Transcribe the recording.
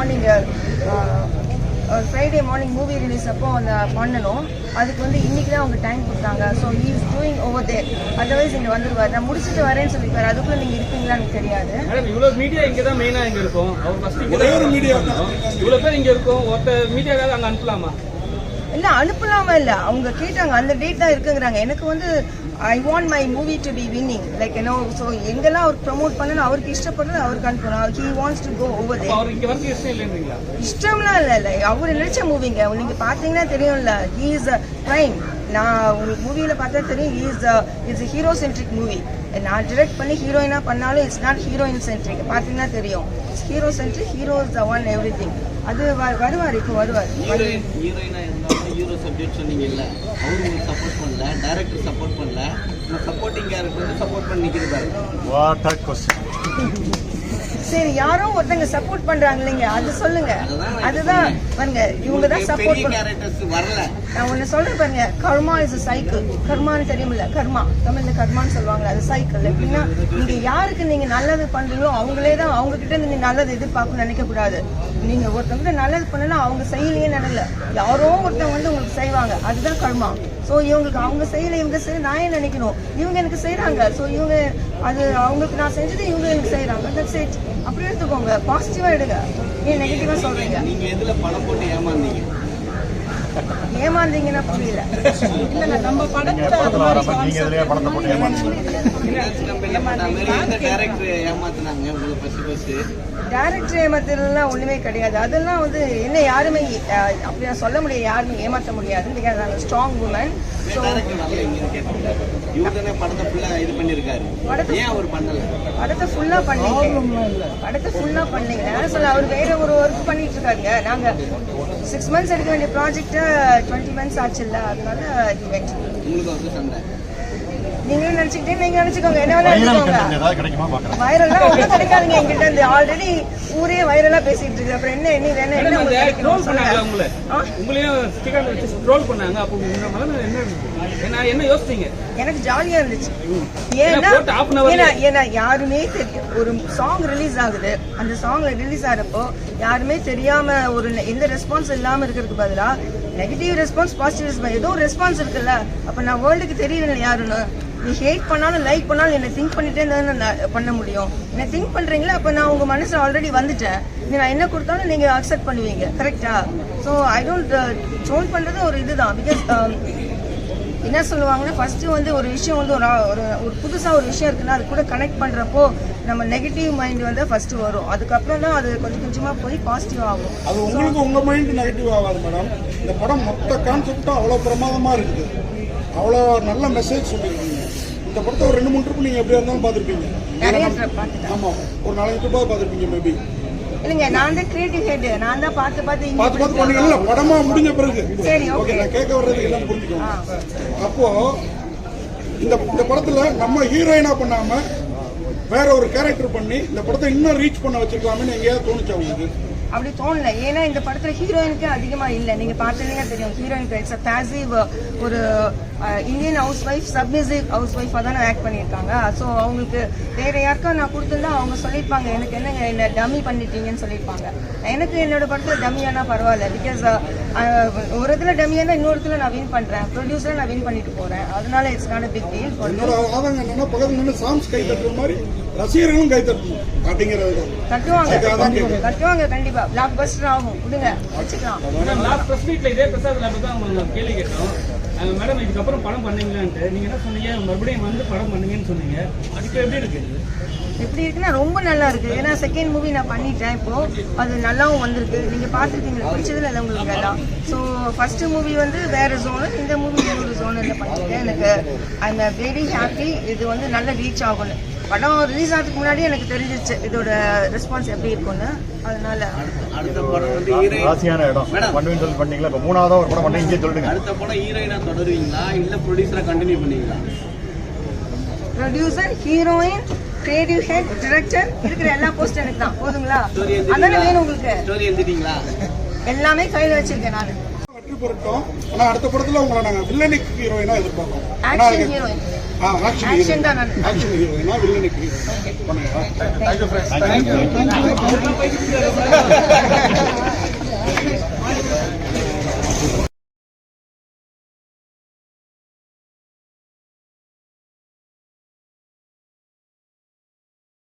Morning Friday morning movie release அப்போ அந்த பண்ணணும். அதுக்கு வந்து இன்றைக்கி தான் அவங்க டைம் கொடுத்தாங்க. So he is doing over there otherwise இங்கே வந்துடுவார் நான் முடிச்சுட்டு வரேன்னு சொல்லியிருக்காரு அதுக்குள்ளே நீங்கள் இருப்பீங்களான்னு தெரியாது. இவ்வளோ மீடியா இங்கே தான் மெயினாக இங்கே இருக்கும். அவர் ஃபஸ்ட்டு மீடியா இவ்வளோ பேர் இங்கே இருக்கும். ஒருத்தர் மீடியாவது அங்கே அனுப்பலாமா? இல்ல அனுப்பலாமா இல்ல. அவங்க கேட்டாங்க அந்த டேட் தான் இருக்குங்கிறாங்க. எனக்கு வந்து I want my movie to be winning like என்ன ஸோ எங்கெல்லாம் அவர் ப்ரமோட் பண்ணணும் அவருக்கு இஷ்டப்படுறது அவருக்கு அனுப்பணும் he wants to go over இஷ்டம்லாம் இல்ல இல்ல. அவர் நினைச்ச மூவிங்க நீங்க பாத்தீங்கன்னா தெரியும்ல ஹி இஸ் பிரைம் நான் உங்களுக்கு மூவியில பார்த்தா தெரியும் he is it's hero centric movie நான் டிரெக்ட் பண்ணி ஹீரோயினா பண்ணாலும் இட்ஸ் நாட் ஹீரோயின் சென்ட்ரிக் பாத்தீங்கன்னா தெரியும். Hero centric hero is the one everything அது வருவார் இப்போ வருவார். ஹீரோ சப்ஜெக்ட் சொன்னீங்கல்ல அவரு உங்களுக்கு சப்போர்ட் பண்ணல டைரக்டர் சப்போர்ட் பண்ணல. சப்போர்ட்டிங் கேரக்டர் வந்து சப்போர்ட் பண்ணி நிற்கிறது வாட் ஆர் கொஸ்டின் சரி யாரோ ஒருத்தங்க சப்போர்ட் பண்றாங்க இல்லைங்க அது சொல்லுங்க. அதுதான் பாருங்க இவங்க தான் சப்போர்ட் பெரிய பண்ண கேரக்டர்ஸ் வரல. நான் ஒண்ணு சொல்றேன் பாருங்க கர்மா இஸ் சைக்கிள் கர்மான்னு தெரியுமில்ல கர்மா. தமிழ்ல கர்மான்னு சொல்லுவாங்க அது சைக்கிள் எப்படின்னா நீங்க யாருக்கு நீங்க நல்லது பண்றீங்களோ அவங்களே தான் அவங்க கிட்ட நீங்க நல்லது எதிர்பார்க்கணும்னு நினைக்க கூடாது நீங்க ஒருத்தவங்க நல்லது பண்ணலாம் அவங்க செய்யலையே நினைக்கல யாரோ ஒருத்தவங்க வந்து உங்களுக்கு செய்வாங்க. அதுதான் கர்மா. ஸோ இவங்களுக்கு அவங்க செய்யல இவங்க செய்ய நான் ஏன் நினைக்கணும்? இவங்க எனக்கு செய்றாங்க. ஸோ இவங்க அது அவங்களுக்கு நான் செஞ்சது இவங்க எனக்கு செய்கிறாங்க தட்ஸ் இட் அப்படி எடுத்துக்கோங்க. பாசிட்டிவா எடுங்க. ஏன் நெகட்டிவா சொல்றீங்க? நீங்க எதுல பணம் போட்டு ஏமாந்தீங்க? ஏமாந்தீங்கன்னா புரியல. நீங்க படத்துல வரப்ப நீங்க எதுலயே படத்தை போட்டு ஏமாத்துனாங்க? ஏமாத்துறதுலாம் ஒண்ணுமே கிடையாது. அதெல்லாம் வந்து என்ன யாருமே அஹ், அப்படியா சொல்ல முடியாது யாருமே ஏமாற்ற முடியாது பிகாஸ் நாங்கள் ஸ்ட்ராங் உமன் படத்தை ஃபுல்லா இது பண்ணிருக்காரு படத்தை- ஏன் அவர் பண்ணல? படத்தை ஃபுல்லா பண்ணீங்க படத்தை ஃபுல்லா பண்ணீங்க நான் சொல்ல அவர் வேற ஒரு ஒர்க் பண்ணிட்டு இருக்காங்க நாங்க சிக்ஸ் மந்த்ஸ் எடுக்க வேண்டிய ப்ராஜெக்ட்டை டுவெண்ட்டி மந்த்ஸ் ஆச்சுல்ல அதனால இவெண்ட் உங்களுக்கு வந்து சண்டை. நீங்களும் நினைச்சுக்கிட்டே நீங்க நினைச்சுக்கோங்க. என்ன வேணா நினைச்சுக்கோங்க வைரல்லாம் ஒன்றும் கிடைக்காதுங்க என்கிட்ட இருந்து. ஆல்ரெடி ஊரே வைரலா பேசிட்டு இருக்கு. அப்புறம் என்ன என்ன வேணும் என்ன ட்ரோல் பண்ணாங்க. உங்களை? உங்களையும் ஸ்டிக்கர் வச்சு ட்ரோல் பண்ணாங்க. அப்போ உங்க என்ன? என்ன என்ன யோசிச்சீங்க? எனக்கு ஜாலியா இருந்துச்சு. ஏன்னா ஏன்னா ஏன்னா யாருமே தெரியும் ஒரு சாங் ரிலீஸ் ஆகுது. அந்த சாங்ல ரிலீஸ் ஆகிறப்போ யாருமே தெரியாம ஒரு எந்த ரெஸ்பான்ஸ் இல்லாம இருக்கிறதுக்கு பதிலா நெகட்டிவ் ரெஸ்பான்ஸ் பாசிட்டிவ் ரெஸ்பான்ஸ் ஏதோ ரெஸ்பான்ஸ் இருக்குல்ல. அப்ப நான் வேர்ல்டுக்கு தெரியல யாருன்னு. நீ ஹேட் பண்ணாலும் லைக் பண்ணாலும் என்ன திங்க் பண்ணிட்டே இருந்தா நான் பண்ண முடியும். என்ன திங்க் பண்றீங்களா? அப்ப நான் உங்க மனசுல ஆல்ரெடி வந்துட்டேன். நான் என்ன கொடுத்தாலும் நீங்க அக்செப்ட் பண்ணுவீங்க. கரெக்டா ஸோ ஐ டோன்ட் ட்ரோல் பண்றது ஒரு இதுதான். பிகாஸ் என்ன சொல்லுவாங்கன்னா ஃபர்ஸ்ட் வந்து ஒரு விஷயம் வந்து ஒரு ஒரு ஒரு புதுசா ஒரு விஷயம் இருக்குன்னா அது கூட கனெக்ட் பண்றப்போ நம்ம நெகட்டிவ் மைண்ட் வந்து ஃபர்ஸ்ட் வரும். அதுக்கப்புறம் தான் அது கொஞ்சம் கொஞ்சமா போய் பாசிட்டிவ் ஆகும். அது உங்களுக்கு உங்க மைண்ட் நெகட்டிவ் ஆகாது மேடம் இந்த படம் மொத்த கான்செப்டும் அவ்வளோ பிரமாதமா இருக்குது. அவ்வளோ நல்ல மெசேஜ் சொல்லியிருக்கீங்க. இந்த படத்தை ஒரு ரெண்டு மூணு ட்ரிப் நீங்க எப்படியா இருந்தாலும் பார்த்துருப்பீங்க. நிறைய trip பார்த்துட்டேன். ஆமா ஒரு நாலஞ்சு ட்ரிப்பாக பார்த்துருப்பீங்க மேபி இல்லைங்க நான் தான் கிரியேட்டிவ் ஹெட் நான் தான் பார்த்து பார்த்து பார்த்து பார்த்து பண்ணீங்கல்ல படமா முடிஞ்ச பிறகு. சரி. ஓகே நான் கேட்க வர்றது எல்லாம் புரிஞ்சுக்கோங்க. அப்போ இந்த இந்த படத்துல நம்ம ஹீரோயினா பண்ணாம வேற ஒரு கேரக்டர் பண்ணி இந்த படத்தை இன்னும் ரீச் பண்ண வச்சிருக்கலாம்னு எங்கேயாவது தோணுச்சா உங்களுக்கு? அப்படி தோணல. ஏன்னா இந்த படத்துல ஹீரோயினுக்கு அதிகமா இல்லை. நீங்க பார்த்தீங்கன்னா தெரியும் ஹீரோயினுக்கு இட்ஸ் பேசிவ் ஒரு Indian housewife submissive house ஒய்ஃபாக தானே ஆக்ட் பண்ணியிருக்காங்க. ஸோ அவங்களுக்கு வேற யாருக்கா நான் கொடுத்துருந்தா அவங்க சொல்லியிருப்பாங்க எனக்கு என்னங்க என்ன டம்மி பண்ணிட்டீங்கன்னு சொல்லியிருப்பாங்க. எனக்கு என்னோட படத்தில் டம்மியானா பரவாயில்ல. பிகாஸ் ஒரு இடத்துல டம்மியானா இன்னொரு இடத்துல நான் வின் பண்றேன். ப்ரொடியூசரை நான் வின் பண்ணிட்டு போறேன். அதனால இட்ஸ் நாட் பிக் டீல் என்னோட ஆதங்கம் என்னன்னா பக்கத்துல நின்று சாங்ஸ் கை தட்டுற மாதிரி ரசிகர்களும் கை தட்டணும் அப்படிங்கிறது கேட்குறேன் கட்டுவாங்க கண்டிப்பா. பிளாக் பஸ்டர் ஆகும். விடுங்க. வச்சுக்கலாம் இதே பிரசாத் லேப் தான் உங்களுக்கு கேள்வி கேட்டோம் மேடம் இதுக்கப்புறம் படம் பண்ணீங்களான்ட்டு. நீங்க என்ன சொன்னீங்க? மறுபடியும் வந்து படம் பண்ணுங்கன்னு சொன்னீங்க. அதுக்கு எப்படி இருக்கு? எப்படி இருக்குன்னா ரொம்ப நல்லா இருக்கு. ஏன்னா செகண்ட் மூவி நான் பண்ணிட்டேன் இப்போ. அது நல்லாவும் வந்திருக்கு. நீங்க பார்த்துருக்கீங்க. பிடிச்சதுல இல்லை உங்களுக்கு எல்லாம் ஸோ ஃபர்ஸ்ட் மூவி வந்து வேற ஜோனு இந்த மூவி ஒரு ஜோனில் பண்ணிருக்கேன். எனக்கு ஐ எம் வெரி ஹாப்பி இது வந்து நல்ல ரீச் ஆகும்னு. படம் ரிலீஸ் ஆகிறதுக்கு முன்னாடி எனக்கு தெரிஞ்சிருச்சு இதோட ரெஸ்பான்ஸ் எப்படி இருக்கும்னு. அதனால. அடுத்த படம் வந்து ஹீரோயின் ராசியான இடம். மேடம். பண்ணுவேன்னு சொல்லி பண்ணீங்களா? இப்ப மூணாவதா ஒரு படம் பண்ணி இங்கே சொல்லுங்க அடுத்த படம் ஹீரோயினா தொடருவீங்களா? இல்ல ப்ரொடியூசரா கண்டினியூ பண்ணுவீங்களா? Producer heroine creative head director இருக்கிற எல்லா போஸ்ட் எனக்கு தான். போதுங்களா? அதானே வேணும் உங்களுக்கு? ஸ்டோரி எழுதிட்டீங்களா எல்லாமே கையில் வச்சிருக்கேன் நான். வெற்றி பெறட்டும் ஆனா அடுத்த படத்துல உங்களை நாங்க வில்லனிக் ஹீரோயினா எதிர்பார்க்கோம் ஆக்ஷன் ஹீரோயின் ஆ ஆக்ஷன் தான் நான். ஆக்ஷன் ஹீரோயினா வில்லனிக் ஹீரோயின் பண்ணுங்க.